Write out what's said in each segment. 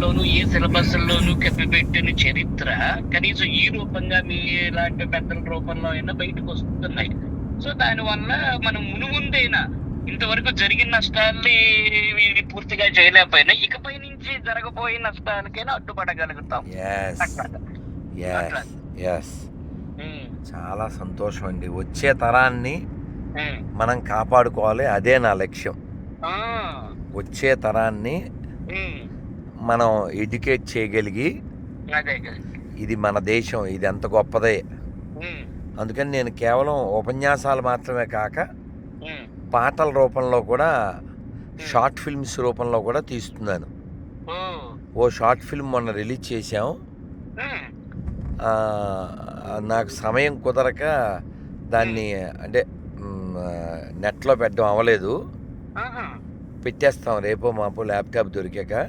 లోను ఏ syllabus లోను కప్పిపెట్టిన చరిత్ర కనీసం ఈ రూపంగా మీ ఇలాంటి పెద్దల రూపంలో అయినా బయటకు వస్తున్నాయి. సో దానివల్ల మనం మునుముందైనా ఇంతవరకు జరిగిన నష్టాల్ని ఇవి పూర్తిగా చేయలేకపోయినా ఇకపై నుంచి జరగబోయే నష్టాలకైనా అడ్డుపడగలుగుతాం. చాలా సంతోషం అండి వచ్చే తరాన్ని. మనం కాపాడుకోవాలి. అదే నా లక్ష్యం. వచ్చే తరాన్ని మనం ఎడ్యుకేట్ చేయగలిగి. ఇది మన దేశం ఇది ఎంత గొప్పదే. అందుకని నేను కేవలం ఉపన్యాసాలు మాత్రమే కాక పాటల రూపంలో కూడా షార్ట్ ఫిల్మ్స్ రూపంలో కూడా తీస్తున్నాను. ఓ, షార్ట్ ఫిల్మ్ మొన్న రిలీజ్ చేశాం. నాకు సమయం కుదరక దాన్ని అంటే నెట్లో పెట్టడం అవ్వలేదు. పెట్టేస్తాం రేపో మాపో ల్యాప్టాప్ దొరికాక.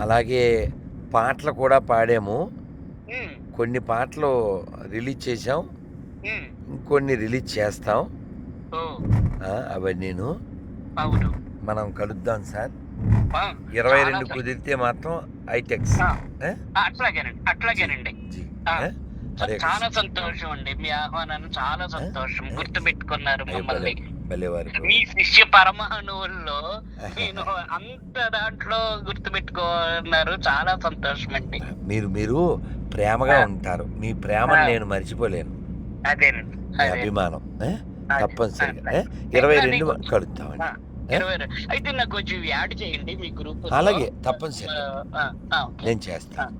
అలాగే పాటలు కూడా పాడాము. కొన్ని పాటలు రిలీజ్ చేసాం ఇంకొన్ని రిలీజ్ చేస్తాం. ఓ, ఆ, అవన్నీను. అవును. మనం కలుద్దాం సార్. ఇరవై రెండు కుదిరితే మాత్రం ఐటెక్స్. అట్లాగేనండి చాలా. సంతోషం అండి మీ ఆహ్వానాన్ని చాలా సంతోషం. ఏ? గుర్తు పెట్టుకున్నారు అయ్యో, మమ్మల్ని. శిష్య పరమాణువుల్లో నేను అంత దాంట్లో గుర్తు పెట్టుకున్నారు చాలా సంతోషం అండి మీరు మీరు ప్రేమగా. ఉంటారు. మీ ప్రేమను ఆ. నేను మర్చిపోలేను. అదేనండి. అదే. అభిమానం. తప్పనిసరిగా? ఇరవై రెండు కలుద్దామండి. అయితే నాకు కొంచెం యాడ్ చేయండి మీ గ్రూప్ అలాగే తప్పనిసరి నేను చేస్తాను.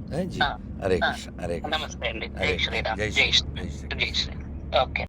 హరే. కృష్ణ హరే కృష్ణ. నమస్తే అండి. జై శ్రీరామ్. జై జై శ్రీ శ్రీ జై శ్రీ జై శ్రీ ఓకే.